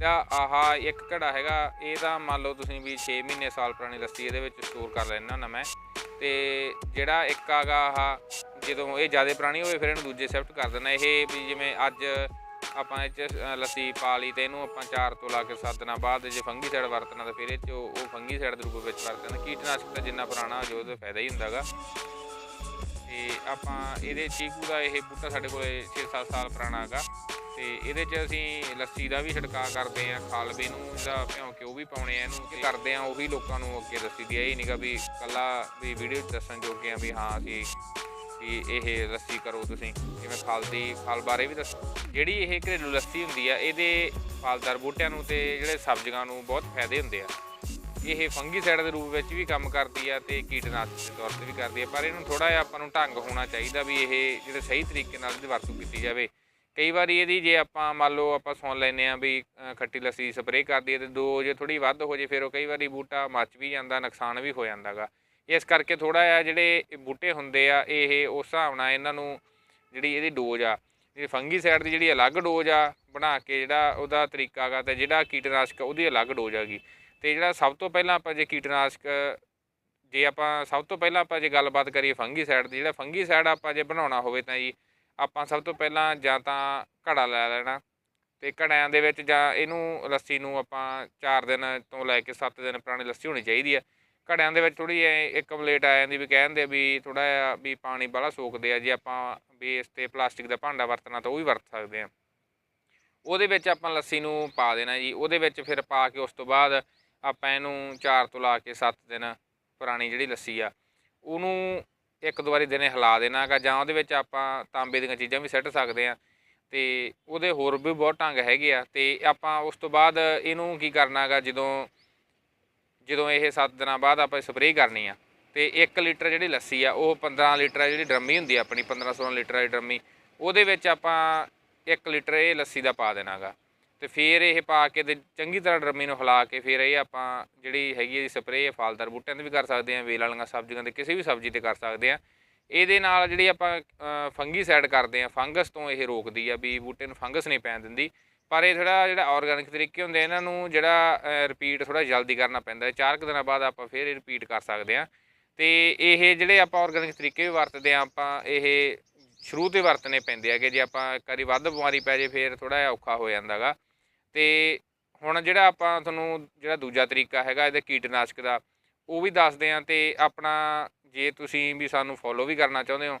ਤਾਂ ਆਹ ਇੱਕ ਘੜਾ ਹੈਗਾ, ਇਹ ਤਾਂ ਮੰਨ ਲਓ ਤੁਸੀਂ ਵੀ 6 ਮਹੀਨੇ ਸਾਲ ਪੁਰਾਣੀ ਲੱਸੀ ਇਹਦੇ ਵਿੱਚ ਸਟੋਰ ਕਰ ਲੈਣਾ ਹੁੰਦਾ ਮੈਂ। ਤੇ ਜਿਹੜਾ ਇੱਕ ਆਗਾ ਆਹ, ਜਦੋਂ ਇਹ ਜ਼ਿਆਦਾ ਪੁਰਾਣੀ ਹੋਵੇ ਫਿਰ ਇਹਨੂੰ ਦੂਜੇ ਸ਼ਿਫਟ ਕਰ ਦੇਣਾ ਇਹ ਵੀ ਜਿਵੇਂ ਅੱਜ ਆਪਾਂ ਇਹ ਚ ਲੱਸੀ ਪਾ ਲਈ ਤੇ ਇਹਨੂੰ ਆਪਾਂ 4 ਤੋਂ ਲਾ ਕੇ 7 ਦਿਨਾਂ ਬਾਅਦ ਜੇ ਫੰਗੀਸਾਈਡ ਵਰਤਣਾ ਤਾਂ ਫਿਰ ਇਹ ਚ ਉਹ ਫੰਗੀਸਾਈਡ ਦੇ ਰੂਪ ਵਿੱਚ ਵਰਤਣਾ ਕੀਟਨਾਸ਼ਕ ਦਾ ਜਿੰਨਾ ਪੁਰਾਣਾ ਹੋ ਜਾਵੇ ਉਹਦਾ ਫਾਇਦਾ ਹੀ ਹੁੰਦਾਗਾ ਤੇ ਆਪਾਂ ਇਹਦੇ ਚੀਕੂ ਦਾ ਇਹ ਬੂਟਾ ਸਾਡੇ ਕੋਲੇ 6-7 ਸਾਲ ਪੁਰਾਣਾ ਹੈਗਾ। ਤੇ ਇਹਦੇ 'ਚ ਅਸੀਂ ਲੱਸੀ ਦਾ ਵੀ ਛਿੜਕਾਅ ਕਰਦੇ ਆ ਖਾਲਵੇ ਨੂੰ ਜਿਹੜਾ ਭਿਉਂ ਕੇ ਉਹ ਵੀ ਪਾਉਣੇ ਆ ਇਹਨੂੰ। ਤੇ ਕਰਦੇ ਆ ਵੀ ਲੋਕਾਂ ਨੂੰ ਅੱਗੇ ਦੱਸੀ ਦੀ ਆ। ਇਹ ਨਹੀਂਗਾ ਵੀ ਕੱਲਾ ਵੀ ਵੀਡੀਓ 'ਚ ਦੱਸਣ ਜੋਗੇ ਆ ਵੀ ਹਾਂ, ਅਸੀਂ ਵੀ ਇਹ ਲੱਸੀ ਕਰੋ ਤੁਸੀਂ। ਜਿਵੇਂ ਫਲ ਦੀ ਫਲ ਬਾਰੇ ਵੀ ਦੱਸੋ। ਜਿਹੜੀ ਇਹ ਘਰੇਲੂ ਲੱਸੀ ਹੁੰਦੀ ਆ, ਇਹਦੇ ਫਲਦਾਰ ਬੂਟਿਆਂ ਨੂੰ ਤੇ ਜਿਹੜੇ ਸਬਜ਼ੀਆਂ ਨੂੰ ਬਹੁਤ ਫਾਇਦੇ ਹੁੰਦੇ ਆ। ਇਹ ਫੰਗੀਸਾਈਡ ਦੇ ਰੂਪ ਵਿੱਚ ਵੀ ਕੰਮ ਕਰਦੀ ਆ ਤੇ ਕੀਟਨਾਸ਼ਕ ਦੇ ਤੌਰ ਤੇ ਵੀ ਕਰਦੀ ਆ। ਪਰ ਇਹਨੂੰ ਥੋੜਾ ਜਿਹਾ ਆਪਾਂ ਨੂੰ ਢੰਗ ਹੋਣਾ ਚਾਹੀਦਾ ਵੀ ਇਹ ਜਿਹੜੇ ਸਹੀ ਤਰੀਕੇ ਨਾਲ ਇਹਦੀ ਵਰਤੋਂ ਕੀਤੀ ਜਾਵੇ। ਕਈ ਵਾਰੀ ਇਹਦੀ ਜੇ ਆਪਾਂ ਮੰਨ ਲਓ ਆਪਾਂ ਸੁਣ ਲੈਨੇ ਆ ਵੀ ਖੱਟੀ ਲੱਸੀ ਸਪਰੇਅ ਕਰਦੀ ਹੈ ਤੇ ਦੋ ਜੇ ਥੋੜੀ ਵੱਧ ਹੋ ਜੇ ਫਿਰ ਉਹ ਕਈ ਵਾਰੀ ਬੂਟਾ ਮੱਚ ਵੀ ਜਾਂਦਾ, ਨੁਕਸਾਨ ਵੀ ਹੋ ਜਾਂਦਾਗਾ। ਇਸ ਕਰਕੇ ਥੋੜਾ ਜਿਹਾ ਜਿਹੜੇ ਬੂਟੇ ਹੁੰਦੇ ਆ, ਇਹ ਉਸ ਹਿਸਾਬ ਨਾਲ ਇਹਨਾਂ ਨੂੰ ਜਿਹੜੀ ਇਹਦੀ ਡੋਜ਼ ਆ ਇਹ ਫੰਗੀਸਾਈਡ ਦੀ ਜਿਹੜੀ ਅਲੱਗ ਡੋਜ਼ ਆ ਬਣਾ ਕੇ ਜਿਹੜਾ ਉਹਦਾ ਤਰੀਕਾ ਗਾ ਤੇ ਜਿਹੜਾ ਕੀਟਨਾਸ਼ਕ ਉਹਦੀ ਅਲੱਗ ਡੋਜ਼ ਹੈਗੀ। ਤੇ ਜਿਹੜਾ ਸਭ ਤੋਂ ਪਹਿਲਾਂ ਆਪਾਂ ਜੇ ਕੀਟਨਾਸ਼ਕ, ਜੇ ਆਪਾਂ ਸਭ ਤੋਂ ਪਹਿਲਾਂ ਆਪਾਂ ਜੇ ਗੱਲਬਾਤ ਕਰੀਏ ਫੰਗੀਸਾਈਡ ਦੀ, ਜਿਹੜਾ ਫੰਗੀਸਾਈਡ ਆਪਾਂ ਜੇ ਬਣਾਉਣਾ ਹੋਵੇ ਤਾਂ ਜੀ ਆਪਾਂ ਸਭ ਤੋਂ ਪਹਿਲਾਂ ਜਾਂ ਤਾਂ ਘੜਾ ਲੈ ਲੈਣਾ ਤੇ ਘੜਿਆਂ ਦੇ ਵਿੱਚ ਜਾਂ ਇਹਨੂੰ ਲੱਸੀ ਨੂੰ ਆਪਾਂ 4 ਦਿਨ ਤੋਂ ਲੈ ਕੇ 7 ਦਿਨ ਪੁਰਾਣੀ ਲੱਸੀ ਹੋਣੀ ਚਾਹੀਦੀ ਆ ਘੜਿਆਂ ਦੇ ਵਿੱਚ ਥੋੜੀ ਇੱਕ ਪਲੇਟ ਆ ਜਾਂਦੀ ਵੀ ਕਹਿੰਦੇ ਵੀ ਥੋੜਾ ਜਿਹਾ ਵੀ ਪਾਣੀ ਬਾਹਲਾ ਸੋਕਦੇ ਆ, ਜੇ ਆਪਾਂ ਵੀ ਇਸ ਤੇ ਪਲਾਸਟਿਕ ਦਾ ਭਾਂਡਾ ਵਰਤਣਾ ਤਾਂ ਉਹ ਵੀ ਵਰਤ ਸਕਦੇ ਆ ਉਹਦੇ ਵਿੱਚ ਆਪਾਂ ਲੱਸੀ ਨੂੰ ਪਾ ਦੇਣਾ ਜੀ, ਉਹਦੇ ਵਿੱਚ ਫਿਰ ਪਾ ਕੇ ਉਸ ਤੋਂ ਬਾਅਦ ਆਪਾਂ ਇਹਨੂੰ 4 ਤੋਂ ਲਾ ਕੇ 7 ਦਿਨ ਪੁਰਾਣੀ ਜਿਹੜੀ ਲੱਸੀ ਆ, ਉਹਨੂੰ ਇੱਕ ਦੋ ਵਾਰੀ ਦਿਨੇ ਹਿਲਾ ਦੇਣਾਗਾ ਜਾਂ ਉਹਦੇ ਵਿੱਚ ਆਪਾਂ ਤਾਂਬੇ ਦੀਆਂ ਚੀਜ਼ਾਂ ਵੀ ਸੱਟ ਸਕਦੇ ਆ ਤੇ ਉਹਦੇ ਹੋਰ ਵੀ ਬਹੁਤ ਢੰਗ ਹੈਗੇ ਆ। ਤੇ ਆਪਾਂ ਉਸ ਤੋਂ ਬਾਅਦ ਇਹਨੂੰ ਕੀ ਕਰਨਾਗਾ, ਜਦੋਂ ਜਦੋਂ ਇਹ 7 ਦਿਨਾਂ ਬਾਅਦ ਆਪਾਂ ਸਪਰੇਅ ਕਰਨੀ ਆ। ਤੇ 1 ਲੀਟਰ ਜਿਹੜੀ ਲੱਸੀ ਆ, ਉਹ 15 ਲੀਟਰ ਜਿਹੜੀ ਡਰਮੀ ਹੁੰਦੀ ਆ ਆਪਣੀ 15 16 ਲੀਟਰ ਵਾਲੀ ਡਰਮੀ, ਉਹਦੇ ਵਿੱਚ ਆਪਾਂ 1 ਲੀਟਰ ਇਹ ਲੱਸੀ ਦਾ ਪਾ ਦੇਣਾਗਾ। ਤੇ ਫਿਰ ਇਹ ਪਾ ਕੇ ਤੇ ਚੰਗੀ ਤਰ੍ਹਾਂ ਡਰਮੀ ਨੂੰ ਹਿਲਾ ਕੇ ਫਿਰ ਇਹ ਆਪਾਂ ਜਿਹੜੀ ਹੈਗੀ ਹੈ ਸਪਰੇਅ ਫਲਦਾਰ ਬੂਟਿਆਂ ਤੇ ਵੀ ਕਰ ਸਕਦੇ ਆ ਵੇਲ ਵਾਲੀਆਂ ਸਬਜ਼ੀਆਂ ਤੇ ਕਿਸੇ ਵੀ ਸਬਜ਼ੀ ਤੇ ਕਰ ਸਕਦੇ ਆ ਇਹਦੇ ਨਾਲ ਜਿਹੜੀ ਆਪਾਂ ਫੰਗੀ ਫੰਗੀਸਾਈਡ ਕਰਦੇ ਆ ਫੰਗਸ ਤੋਂ ਇਹ ਰੋਕਦੀ ਆ ਵੀ ਬੂਟੇ ਨੂੰ ਫੰਗਸ ਨਹੀਂ ਪੈਣ ਦਿੰਦੀ। ਪਰ ਇਹ ਥੋੜਾ ਜਿਹੜਾ ਆਰਗੈਨਿਕ ਤਰੀਕੇ ਹੁੰਦੇ ਆ, ਇਹਨਾਂ ਨੂੰ ਜਿਹੜਾ ਰਿਪੀਟ ਥੋੜਾ ਜਲਦੀ ਕਰਨਾ ਪੈਂਦਾ ਹੈ। ਚਾਰ ਕੁ ਦਿਨਾਂ ਬਾਅਦ ਆਪਾਂ ਫਿਰ ਇਹ ਰਿਪੀਟ ਕਰ ਸਕਦੇ ਆ ਤੇ ਇਹ ਜਿਹੜੇ ਆਪਾਂ ਆਰਗੈਨਿਕ ਤਰੀਕੇ ਵੀ ਵਰਤਦੇ ਆ ਆਪਾਂ ਇਹ ਸ਼ੁਰੂ ਤੇ ਵਰਤਨੇ ਪੈਂਦੇ ਆ ਕਿ ਜੇ ਆਪਾਂ ਇੱਕ ਵੱਧ ਬਿਮਾਰੀ ਪੈ ਜੇ ਫਿਰ ਥੋੜਾ ਜਿਹਾ ਔਖਾ ਹੋ ਜਾਂਦਾਗਾ ਤੇ ਹੁਣ ਜਿਹੜਾ ਆਪਾਂ ਤੁਹਾਨੂੰ ਜਿਹੜਾ ਦੂਜਾ ਤਰੀਕਾ ਹੈਗਾ ਇਹਦੇ ਕੀਟਨਾਸ਼ਕ ਦਾ, ਉਹ ਵੀ ਦੱਸਦੇ ਆ ਤੇ ਆਪਣਾ ਜੇ ਤੁਸੀਂ ਵੀ ਸਾਨੂੰ ਫੋਲੋ ਵੀ ਕਰਨਾ ਚਾਹੁੰਦੇ ਹੋ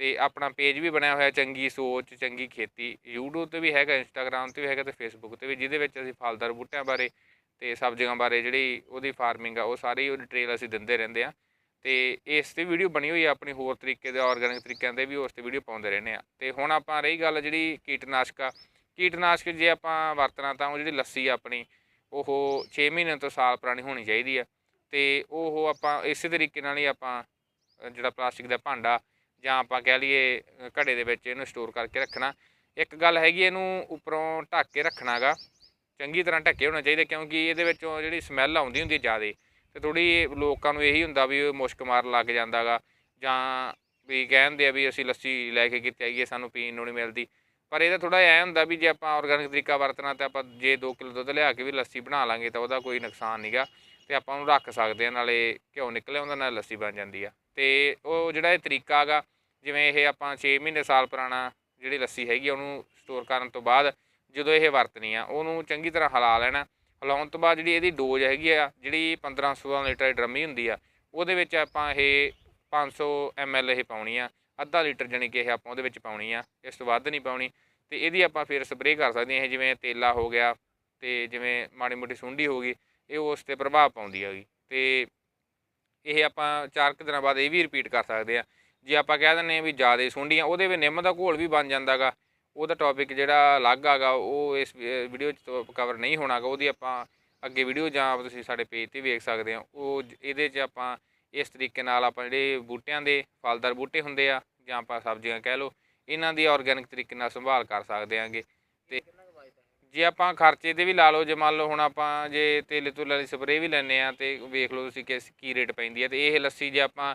ਤੇ ਆਪਣਾ ਪੇਜ ਵੀ ਬਣਿਆ ਹੋਇਆ ਚੰਗੀ ਸੋਚ, ਚੰਗੀ ਖੇਤੀ, YouTube ਤੇ ਵੀ ਹੈਗਾ, Instagram ਤੇ ਵੀ ਹੈਗਾ ਤੇ Facebook ਤੇ ਵੀ, ਜਿਹਦੇ ਵਿੱਚ ਅਸੀਂ ਫਲਦਾਰ ਬੂਟਿਆਂ ਬਾਰੇ ਤੇ ਸਬਜ਼ੀਆਂ ਬਾਰੇ ਜਿਹੜੀ ਉਹਦੀ ਫਾਰਮਿੰਗ ਆ, ਉਹ ਸਾਰੀ ਉਹ ਡਿਟੇਲ ਅਸੀਂ ਦਿੰਦੇ ਰਹਿੰਦੇ ਆ ਤੇ ਇਸ ਤੇ ਵੀਡੀਓ ਬਣੀ ਹੋਈ ਆ ਆਪਣੀ ਹੋਰ ਤਰੀਕੇ ਦੇ ਆਰਗੈਨਿਕ ਤਰੀਕਿਆਂ ਦੇ ਵੀ ਉਸ ਤੇ ਵੀਡੀਓ ਪਾਉਂਦੇ ਰਹਿੰਦੇ ਆ ਤੇ ਹੁਣ ਆਪਾਂ ਰਹੀ ਗੱਲ ਜਿਹੜੀ ਕੀਟਨਾਸ਼ਕ ਆ ਕੀਟਨਾਸ਼ਕ ਜੇ ਆਪਾਂ ਵਰਤਣਾ ਤਾਂ ਉਹ ਜਿਹੜੀ ਲੱਸੀ ਆ ਆਪਣੀ, ਉਹ 6 ਮਹੀਨੇ ਤੋਂ ਸਾਲ ਪੁਰਾਣੀ ਹੋਣੀ ਚਾਹੀਦੀ ਆ। ਤੇ ਉਹ ਆਪਾਂ ਇਸੇ ਤਰੀਕੇ ਨਾਲ ਹੀ ਆਪਾਂ, ਜਿਹੜਾ ਪਲਾਸਟਿਕ ਦਾ ਭਾਂਡਾ ਜਾਂ ਆਪਾਂ ਕਹਿ ਲਈਏ, ਘੜੇ ਦੇ ਵਿੱਚ ਇਹਨੂੰ ਸਟੋਰ ਕਰਕੇ ਰੱਖਣਾ। ਇੱਕ ਗੱਲ ਹੈਗੀ ਇਹਨੂੰ ਉੱਪਰੋਂ ਢੱਕ ਕੇ ਰੱਖਣਾਗਾ। ਚੰਗੀ ਤਰ੍ਹਾਂ ਢੱਕੇ ਹੋਣਾ ਚਾਹੀਦਾ ਕਿਉਂਕਿ ਇਹਦੇ ਵਿੱਚੋਂ ਜਿਹੜੀ ਸਮੈਲ ਆਉਂਦੀ ਹੁੰਦੀ ਜ਼ਿਆਦੇ। ਤੇ ਥੋੜੀ ਲੋਕਾਂ ਨੂੰ ਇਹੀ ਹੁੰਦਾ ਵੀ ਮੁਸ਼ਕ ਮਾਰਨ ਲੱਗ ਜਾਂਦਾਗਾ ਜਾਂ ਵੀ ਕਹਿੰਦੇ ਆ ਵੀ ਅਸੀਂ ਲੱਸੀ ਲੈ ਕੇ ਕਿਤੇ ਆਈਏ, ਸਾਨੂੰ ਪੀਣ ਨੂੰ ਨਹੀਂ ਮਿਲਦੀ। ਪਰ ਇਹਦਾ ਥੋੜਾ ਐ ਹੁੰਦਾ ਵੀ ਜੇ ਆਪਾਂ ਆਰਗੈਨਿਕ ਤਰੀਕਾ ਵਰਤਣਾ ਤੇ ਆਪਾਂ ਜੇ 2 ਕਿਲੋ ਦੁੱਧ ਲਿਆ ਕੇ ਵੀ ਲੱਸੀ ਬਣਾ ਲਾਂਗੇ ਤਾਂ ਉਹਦਾ ਕੋਈ ਨੁਕਸਾਨ ਨਹੀਂਗਾ ਤੇ ਆਪਾਂ ਉਹਨੂੰ ਰੱਖ ਸਕਦੇ ਆ ਨਾਲੇ ਘਿਓ ਨਿਕਲਿਆ ਆਉਂਦਾ ਨਾਲ ਲੱਸੀ ਬਣ ਜਾਂਦੀ ਆ। ਤੇ ਉਹ ਜਿਹੜਾ ਇਹ ਤਰੀਕਾ ਹੈਗਾ, ਜਿਵੇਂ ਇਹ ਆਪਾਂ 6 ਮਹੀਨੇ ਸਾਲ ਪੁਰਾਣਾ ਜਿਹੜੀ ਲੱਸੀ ਹੈਗੀ ਆ, ਉਹਨੂੰ ਸਟੋਰ ਕਰਨ ਤੋਂ ਬਾਅਦ ਜਦੋਂ ਇਹ ਵਰਤਣੀ ਆ, ਉਹਨੂੰ ਚੰਗੀ ਤਰ੍ਹਾਂ ਹਿਲਾ ਲੈਣਾ। ਹਿਲਾਉਣ ਤੋਂ ਬਾਅਦ ਜਿਹੜੀ ਇਹਦੀ ਡੋਜ਼ ਹੈਗੀ ਆ, ਜਿਹੜੀ 15 16 ਲੀਟਰ ਦੀ ਡਰਮੀ ਹੁੰਦੀ ਆ, ਉਹਦੇ ਵਿੱਚ ਆਪਾਂ ਇਹ 500 ml ਇਹ ਪਾਉਣੀ ਆ। ਅੱਧਾ ਲੀਟਰ ਜਾਣੀ ਕਿ ਇਹ ਆਪਾਂ ਉਹਦੇ ਵਿੱਚ ਪਾਉਣੀ ਆ, ਇਸ ਤੋਂ ਵੱਧ ਨਹੀਂ ਪਾਉਣੀ। ਤੇ ਇਹਦੀ ਆਪਾਂ ਫਿਰ ਸਪਰੇਅ ਕਰ ਸਕਦੇ ਹਾਂ, ਇਹ ਜਿਵੇਂ ਤੇਲਾ ਹੋ ਗਿਆ ਤੇ ਜਿਵੇਂ ਮਾੜੀ ਮੋਟੀ ਸੁੰਡੀ ਹੋ ਗਈ, ਇਹ ਉਸ ਤੇ ਪ੍ਰਭਾਵ ਪਾਉਂਦੀ ਹੈਗੀ। ਤੇ ਇਹ ਆਪਾਂ ਚਾਰ ਕੁ ਦਿਨਾਂ ਬਾਅਦ ਇਹ ਵੀ ਰਿਪੀਟ ਕਰ ਸਕਦੇ ਆ ਜੇ ਆਪਾਂ ਕਹਿ ਦਿੰਦੇ ਆ ਵੀ ਜ਼ਿਆਦਾ ਸੁੰਡੀਆਂ, ਉਹਦੇ ਵਿੱਚ ਨਿੰਮ ਦਾ ਘੋਲ ਵੀ ਬਣ ਜਾਂਦਾਗਾ ਉਹਦਾ ਟੌਪਿਕ ਜਿਹੜਾ ਅਲੱਗ ਆਗਾ, ਉਹ ਇਸ ਵੀਡੀਓ 'ਚ ਕਵਰ ਨਹੀਂ ਹੋਣਾਗਾ ਉਹਦੀ ਆਪਾਂ ਅੱਗੇ ਵੀਡੀਓ ਜਾਂ ਤੁਸੀਂ ਸਾਡੇ ਪੇਜ ਤੇ ਵੇਖ ਸਕਦੇ ਆ ਉਹ ਇਹਦੇ 'ਚ ਆਪਾਂ ਇਸ ਤਰੀਕੇ ਨਾਲ ਆਪਾਂ ਜਿਹੜੇ ਬੂਟਿਆਂ ਦੇ ਫਲਦਾਰ ਬੂਟੇ ਹੁੰਦੇ ਆ ਜਾਂ ਆਪਾਂ ਸਬਜ਼ੀਆਂ ਕਹਿ ਲਓ, ਇਹਨਾਂ ਦੀ ਆਰਗੈਨਿਕ ਤਰੀਕੇ ਨਾਲ ਸੰਭਾਲ ਕਰ ਸਕਦੇ ਆਂਗੇ। ਤੇ ਜੇ ਆਪਾਂ ਖਰਚੇ ਤੇ ਵੀ ਲਾ ਲਓ, ਜੇ ਮੰਨ ਲਓ ਹੁਣ ਆਪਾਂ ਜੇ ਤੇਲੇ ਤੁਲੇ ਵਾਲੀ ਸਪਰੇਅ ਵੀ ਲੈਨੇ ਆ ਤੇ ਵੇਖ ਲਓ ਤੁਸੀਂ ਕਿ ਕੀ ਰੇਟ ਪੈਂਦੀ ਹੈ ਤੇ ਇਹ ਲੱਸੀ ਜੇ ਆਪਾਂ,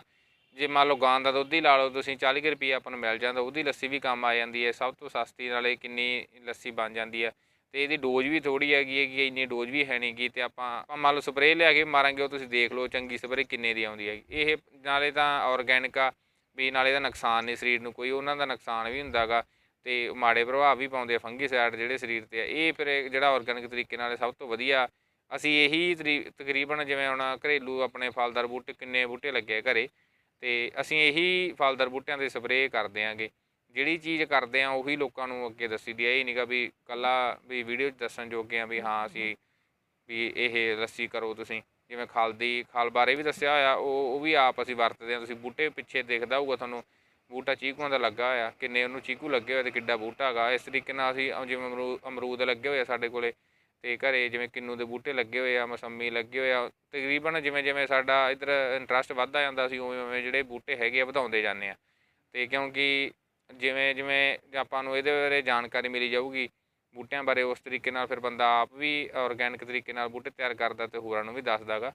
ਜੇ ਮੰਨ ਲਓ ਗਾਂ ਦਾ ਦੁੱਧ ਹੀ ਲਾ ਲਓ, ਤੁਸੀਂ 40 ਕੁ ਰੁਪਏ ਆਪਾਂ ਨੂੰ ਮਿਲ ਜਾਂਦਾ, ਉਹਦੀ ਲੱਸੀ ਵੀ ਕੰਮ ਆ ਜਾਂਦੀ ਹੈ ਸਭ ਤੋਂ ਸਸਤੀ ਨਾਲੇ ਕਿੰਨੀ ਲੱਸੀ ਬਣ ਜਾਂਦੀ ਹੈ ਤੇ ਇਹਦੀ ਡੋਜ਼ ਵੀ ਥੋੜੀ ਹੈਗੀ ਹੈ ਕਿ ਇੰਨੀ ਡੋਜ਼ ਵੀ ਹੈ ਨਹੀਂ ਗੀ ਤੇ ਆਪਾਂ ਆਪਾਂ ਮੰਨ ਲਓ ਸਪਰੇਅ ਲਿਆ ਕੇ ਮਾਰਾਂਗੇ, ਉਹ ਤੁਸੀਂ ਦੇਖ ਲਓ ਚੰਗੀ ਸਪਰੇਅ ਕਿੰਨੇ ਦੀ ਆਉਂਦੀ ਹੈਗੀ। ਇਹ ਨਾਲੇ ਤਾਂ ਆਰਗੈਨਿਕ ਆ। ਵੀ ਨਾਲ ਇਹਦਾ ਨੁਕਸਾਨ ਨਹੀਂ ਸਰੀਰ ਨੂੰ, ਕੋਈ ਉਹਨਾਂ ਦਾ ਨੁਕਸਾਨ ਵੀ ਹੁੰਦਾਗਾ ਤੇ ਮਾੜੇ ਪ੍ਰਭਾਵ ਵੀ ਪਾਉਂਦੇ ਆ ਫੰਗੀਸਾਈਡ ਜਿਹੜੇ ਸਰੀਰ ਤੇ ਆ। ਇਹ ਫਿਰ ਜਿਹੜਾ ਆਰਗੈਨਿਕ ਤਰੀਕੇ ਨਾਲ ਸਭ ਤੋਂ ਵਧੀਆ। ਅਸੀਂ ਇਹੀ ਤਰੀ- ਤਕਰੀਬਨ ਜਿਵੇਂ ਹੁਣ ਘਰੇਲੂ ਆਪਣੇ ਫਲਦਾਰ ਬੂਟੇ, ਕਿੰਨੇ ਬੂਟੇ ਲੱਗੇ ਆ ਘਰੇ, ਤੇ ਅਸੀਂ ਇਹੀ ਫਲਦਾਰ ਬੂਟਿਆਂ ਦੇ ਸਪਰੇਅ ਕਰਦੇ ਆਂਗੇ। ਜਿਹੜੀ ਚੀਜ਼ ਕਰਦੇ ਆ, ਉਹੀ ਲੋਕਾਂ ਨੂੰ ਅੱਗੇ ਦੱਸੀ ਦੀ ਆ। ਇਹ ਨਹੀਂਗਾ ਵੀ ਕੱਲਾ ਵੀ ਵੀਡੀਓ 'ਚ ਦੱਸਣ ਜੋਗੇ ਆ ਵੀ ਹਾਂ, ਅਸੀਂ ਵੀ ਇਹ ਲੱਸੀ ਕਰੋ ਤੁਸੀਂ। ਜਿਵੇਂ ਖਲ ਦੀ, ਖਲ ਬਾਰੇ ਵੀ ਦੱਸਿਆ ਹੋਇਆ, ਉਹ ਉਹ ਵੀ ਆਪ ਅਸੀਂ ਵਰਤਦੇ ਹਾਂ। ਤੁਸੀਂ ਬੂਟੇ ਪਿੱਛੇ ਦੇਖਦਾ ਹੋਊਗਾ ਤੁਹਾਨੂੰ, ਬੂਟਾ ਚੀਕੂਆਂ ਦਾ ਲੱਗਾ ਹੋਇਆ, ਕਿੰਨੇ ਉਹਨੂੰ ਚੀਕੂ ਲੱਗੇ ਹੋਏ ਤੇ ਕਿੱਡਾ ਬੂਟਾ ਹੈਗਾ। ਇਸ ਤਰੀਕੇ ਨਾਲ ਅਸੀਂ ਜਿਵੇਂ ਅਮਰੂ- ਅਮਰੂਦ ਲੱਗੇ ਹੋਏ ਆ ਸਾਡੇ ਕੋਲੇ, ਤੇ ਘਰੇ ਜਿਵੇਂ ਕਿੰਨੂ ਦੇ ਬੂਟੇ ਲੱਗੇ ਹੋਏ ਆ, ਮਸੰਮੀ ਲੱਗੇ ਹੋਏ ਆ, ਤਕਰੀਬਨ ਜਿਵੇਂ ਜਿਵੇਂ ਸਾਡਾ ਇਧਰ ਇੰਟਰਸਟ ਵੱਧਦਾ ਜਾਂਦਾ ਸੀ ਉਵੇਂ ਉਵੇਂ ਜਿਹੜੇ ਬੂਟੇ ਹੈਗੇ ਆ ਵਧਾਉਂਦੇ ਜਾਂਦੇ ਆ। ਤੇ ਕਿਉਂਕਿ ਜਿਵੇਂ ਜਿਵੇਂ ਆਪਾਂ ਨੂੰ ਇਹਦੇ ਬਾਰੇ ਜਾਣਕਾਰੀ ਮਿਲੀ ਜਾਊਗੀ ਬੂਟਿਆਂ ਬਾਰੇ ਉਸ ਤਰੀਕੇ ਨਾਲ ਫਿਰ ਬੰਦਾ ਆਪ ਵੀ ਆਰਗੈਨਿਕ ਤਰੀਕੇ ਨਾਲ ਬੂਟੇ ਤਿਆਰ ਕਰਦਾ ਤੇ ਹੋਰਾਂ ਨੂੰ ਵੀ ਦੱਸਦਾਗਾ।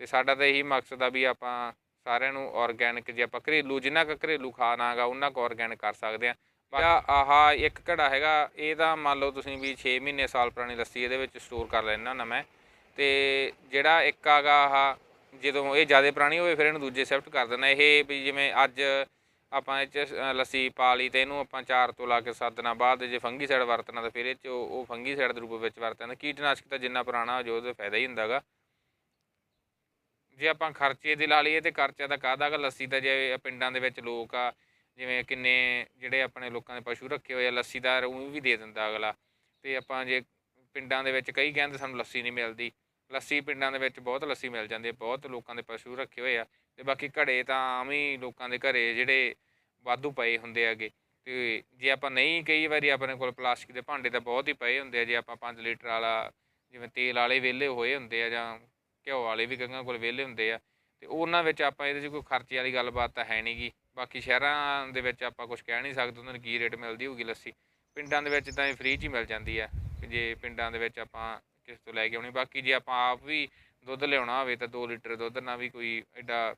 ਤੇ ਸਾਡਾ ਤਾਂ ਇਹੀ ਮਕਸਦ ਆ ਵੀ ਆਪਾਂ ਸਾਰਿਆਂ ਨੂੰ ਆਰਗੈਨਿਕ ਜੇ ਆਪਾਂ ਘਰੇਲੂ ਜਿੰਨਾ ਕੁ ਘਰੇਲੂ ਖਾਣਾ ਹੈਗਾ ਉਹਨਾਂ ਕੁ ਆਰਗੈਨਿਕ ਕਰ ਸਕਦੇ ਆ। ਜਾਂ ਆਹ ਇੱਕ ਘੜਾ ਹੈਗਾ ਇਹ ਤਾਂ ਮੰਨ ਲਓ ਤੁਸੀਂ ਵੀ 6 ਮਹੀਨੇ ਸਾਲ ਪੁਰਾਣੀ ਲੱਸੀ ਇਹਦੇ ਵਿੱਚ ਸਟੋਰ ਕਰ ਲੈਣਾ ਹੁੰਦਾ ਮੈਂ। ਤੇ ਜਿਹੜਾ ਇੱਕ ਆਗਾ ਆਹ ਜਦੋਂ ਇਹ ਜ਼ਿਆਦਾ ਪੁਰਾਣੀ ਹੋਵੇ ਫਿਰ ਇਹਨੂੰ ਦੂਜੇ ਸ਼ਿਫਟ ਕਰ ਦੇਣਾ ਇਹ ਵੀ ਜਿਵੇਂ ਅੱਜ ਆਪਾਂ ਇਹ ਚ ਲੱਸੀ ਪਾ ਲਈ ਤੇ ਇਹਨੂੰ ਆਪਾਂ 4 ਤੋਂ ਲਾ ਕੇ 7 ਦਿਨਾਂ ਬਾਅਦ ਜੇ ਫੰਗੀਸਾਈਡ ਵਰਤਣਾ ਤਾਂ ਫਿਰ ਇਹ ਚ ਉਹ ਉਹ ਫੰਗੀਸਾਈਡ ਦੇ ਰੂਪ ਵਿੱਚ ਵਰਤਣਾ ਕੀਟਨਾਸ਼ਕ ਤਾਂ ਜਿੰਨਾ ਪੁਰਾਣਾ ਹੋ ਜੋ ਉਹਦਾ ਫਾਇਦਾ ਹੀ ਹੁੰਦਾਗਾ ਜੇ ਆਪਾਂ ਖਰਚੇ ਦੀ ਲਾ ਲਈਏ ਤੇ ਖਰਚਾ ਤਾਂ ਕਾਹਦਾ ਗਾ? ਲੱਸੀ ਤਾਂ ਜੇ ਪਿੰਡਾਂ ਦੇ ਵਿੱਚ ਲੋਕ ਆ, ਜਿਵੇਂ ਕਿੰਨੇ ਜਿਹੜੇ ਆਪਣੇ ਲੋਕਾਂ ਦੇ ਪਸ਼ੂ ਰੱਖੇ ਹੋਏ ਆ, ਲੱਸੀ ਦਾ ਉਹ ਵੀ ਦੇ ਦਿੰਦਾ ਅਗਲਾ। ਤੇ ਆਪਾਂ ਜੇ ਪਿੰਡਾਂ ਦੇ ਵਿੱਚ ਕਈ ਕਹਿੰਦੇ ਸਾਨੂੰ ਲੱਸੀ ਨਹੀਂ ਮਿਲਦੀ। ਲੱਸੀ ਪਿੰਡਾਂ ਦੇ ਵਿੱਚ ਬਹੁਤ ਲੱਸੀ ਮਿਲ ਜਾਂਦੀ ਹੈ, ਬਹੁਤ ਲੋਕਾਂ ਦੇ ਪਸ਼ੂ ਰੱਖੇ ਹੋਏ ਆ। ਤੇ ਬਾਕੀ ਘੜੇ ਤਾਂ ਆਮ ਹੀ ਲੋਕਾਂ ਦੇ ਘਰੇ ਜਿਹੜੇ ਵਾਧੂ ਪਏ ਹੁੰਦੇ ਹੈਗੇ। ਤੇ ਜੇ ਆਪਾਂ ਨਹੀਂ ਕਈ ਵਾਰੀ ਆਪਣੇ ਕੋਲ ਪਲਾਸਟਿਕ ਦੇ ਭਾਂਡੇ ਤਾਂ ਬਹੁਤ ਹੀ ਪਏ ਹੁੰਦੇ ਆ, ਜੇ ਆਪਾਂ 5 ਲੀਟਰ ਵਾਲਾ ਜਿਵੇਂ ਤੇਲ ਵਾਲੇ ਵਿਹਲੇ ਹੋਏ ਹੁੰਦੇ ਆ ਜਾਂ ਘਿਓ ਵਾਲੇ ਵੀ ਕਈਆਂ ਕੋਲ ਵਿਹਲੇ ਹੁੰਦੇ ਆ, ਤੇ ਉਹਨਾਂ ਵਿੱਚ ਆਪਾਂ ਇਹਦੇ 'ਚ ਕੋਈ ਖਰਚੇ ਵਾਲੀ ਗੱਲਬਾਤ ਤਾਂ ਹੈ ਨਹੀਂਗੀ ਬਾਕੀ ਸ਼ਹਿਰਾਂ ਦੇ ਵਿੱਚ ਆਪਾਂ ਕੁਝ ਕਹਿ ਨਹੀਂ ਸਕਦੇ ਉਹਨਾਂ ਨੂੰ ਕੀ ਰੇਟ ਮਿਲਦੀ ਹੋਊਗੀ ਲੱਸੀ। ਪਿੰਡਾਂ ਦੇ ਵਿੱਚ ਤਾਂ ਇਹ ਫ੍ਰੀ 'ਚ ਹੀ ਮਿਲ ਜਾਂਦੀ ਆ ਜੇ ਪਿੰਡਾਂ ਦੇ ਵਿੱਚ ਆਪਾਂ ਕਿਸ ਤੋਂ ਲੈ ਕੇ ਆਉਣੀ। ਬਾਕੀ ਜੇ ਆਪਾਂ ਆਪ ਵੀ ਦੁੱਧ ਲਿਆਉਣਾ ਹੋਵੇ ਤਾਂ 2 ਲੀਟਰ ਦੁੱਧ ਨਾਲ ਵੀ ਕੋਈ ਐਡਾ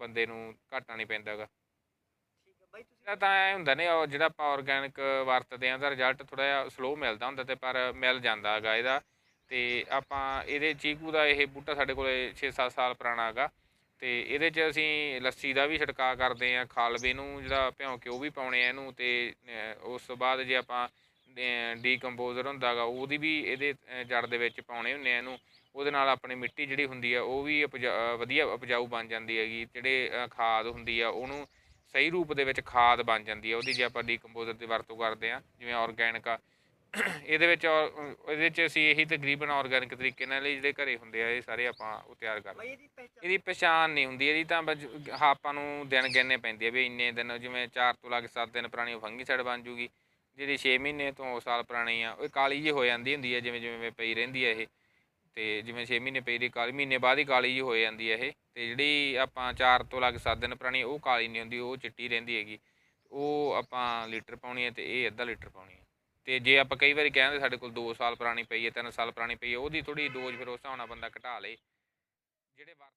ਬੰਦੇ ਨੂੰ ਘਾਟਾ ਨਹੀਂ ਪੈਂਦਾਗਾ। ਠੀਕ ਹੈ ਬਾਈ ਤੁਸੀਂ ਤਾਂ ਐ ਹੁੰਦਾ ਨੇ ਉਹ ਜਿਹੜਾ ਆਪਾਂ ਆਰਗੈਨਿਕ ਵਰਤਦੇ ਆ ਦਾ ਰਿਜ਼ਲਟ ਥੋੜਾ ਜਿਹਾ ਸਲੋ ਮਿਲਦਾ ਹੁੰਦਾ ਤੇ ਪਰ ਮਿਲ ਜਾਂਦਾ ਹੈਗਾ ਇਹਦਾ। ਤੇ ਆਪਾਂ ਇਹਦੇ ਚੀਕੂ ਦਾ ਇਹ ਬੂਟਾ ਸਾਡੇ ਕੋਲੇ 6-7 ਸਾਲ ਪੁਰਾਣਾ ਹੈਗਾ। ਤੇ ਇਹਦੇ 'ਚ ਅਸੀਂ ਲੱਸੀ ਦਾ ਵੀ ਛਿੜਕਾਅ ਕਰਦੇ ਆ ਖਾਲਵੇ ਨੂੰ ਜਿਹੜਾ ਭਿਉਂ ਕੇ ਉਹ ਵੀ ਪਾਉਣੇ ਆ ਇਹਨੂੰ ਤੇ ਉਸ ਤੋਂ ਬਾਅਦ ਜੇ ਆਪਾਂ ਡੀਕੰਪੋਜ਼ਰ ਹੁੰਦਾਗਾ ਉਹਦੀ ਵੀ ਇਹਦੇ ਜੜ ਦੇ ਵਿੱਚ ਪਾਉਣੇ ਹੁੰਦੇ ਆ ਇਹਨੂੰ। ਉਹਦੇ ਨਾਲ ਆਪਣੀ ਮਿੱਟੀ ਜਿਹੜੀ ਹੁੰਦੀ ਆ ਉਹ ਵੀ ਉਪਜਾ- ਵਧੀਆ ਉਪਜਾਊ ਬਣ ਜਾਂਦੀ ਹੈਗੀ। ਜਿਹੜੇ ਖਾਦ ਹੁੰਦੀ ਆ ਉਹਨੂੰ ਸਹੀ ਰੂਪ ਦੇ ਵਿੱਚ ਖਾਦ ਬਣ ਜਾਂਦੀ ਹੈ ਉਹਦੀ ਜੇ ਆਪਾਂ ਡੀਕੰਪੋਜ਼ਰ ਦੀ ਵਰਤੋਂ ਕਰਦੇ ਆ ਜਿਵੇਂ ਆਰਗੈਨਿਕ ਆ ਇਹਦੇ ਵਿੱਚ ਇਹਦੇ 'ਚ ਅਸੀਂ ਇਹੀ ਤਕਰੀਬਨ ਆਰਗੈਨਿਕ ਤਰੀਕੇ ਨਾਲ ਜਿਹੜੇ ਘਰੇ ਹੁੰਦੇ ਆ ਇਹ ਸਾਰੇ ਆਪਾਂ ਉਹ ਤਿਆਰ ਕਰਦੇ ਇਹਦੀ ਪਛਾਣ ਨਹੀਂ ਹੁੰਦੀ ਇਹਦੀ ਤਾਂ ਆਪਾਂ ਨੂੰ ਦਿਨ ਗਿਣਨੇ ਪੈਂਦੇ ਆ ਵੀ ਇੰਨੇ ਦਿਨ ਜਿਵੇਂ 4 ਤੋਂ ਲਾ ਕੇ 7 ਦਿਨ ਪੁਰਾਣੀ ਫੰਗੀਸਾਈਡ ਬਣ ਜੂਗੀ। ਜਿਹੜੀ 6 ਮਹੀਨੇ ਤੋਂ ਸਾਲ ਪੁਰਾਣੀ ਆ, ਉਹ ਕਾਲੀ ਜਿਹੀ ਹੋ ਜਾਂਦੀ ਹੁੰਦੀ ਹੈ ਜਿਵੇਂ ਜਿਵੇਂ ਪਈ ਰਹਿੰਦੀ ਹੈ ਇਹ। ਤੇ ਜਿਵੇਂ 6 ਮਹੀਨੇ ਪਈ ਰਹੀ, ਕਾਲੀ, ਮਹੀਨੇ ਬਾਅਦ ਹੀ ਕਾਲੀ ਜਿਹੀ ਹੋ ਜਾਂਦੀ ਹੈ ਇਹ। ਤੇ ਜਿਹੜੀ ਆਪਾਂ 4 ਤੋਂ ਲੱਗ ਕੇ 7 ਦਿਨ ਪੁਰਾਣੀ, ਉਹ ਕਾਲੀ ਨਹੀਂ ਹੁੰਦੀ, ਉਹ ਚਿੱਟੀ ਰਹਿੰਦੀ ਹੈਗੀ। ਉਹ ਆਪਾਂ ਲੀਟਰ ਪਾਉਣੀ ਹੈ ਤੇ ਇਹ ਅੱਧਾ ਲੀਟਰ ਪਾਉਣੀ ਹੈ ਤੇ ਜੇ ਆਪਾਂ ਕਈ ਵਾਰੀ ਕਹਿੰਦੇ ਸਾਡੇ ਕੋਲ 2 ਸਾਲ ਪੁਰਾਣੀ ਪਈ ਹੈ 3 ਸਾਲ ਪੁਰਾਣੀ ਪਈ ਹੈ ਉਹਦੀ ਥੋੜੀ ਡੋਜ਼ ਫਿਰ ਉਸ ਹਿਸਾਬ ਨਾਲ ਬੰਦਾ ਘਟਾ ਲੇ। ਜਿਹੜੇ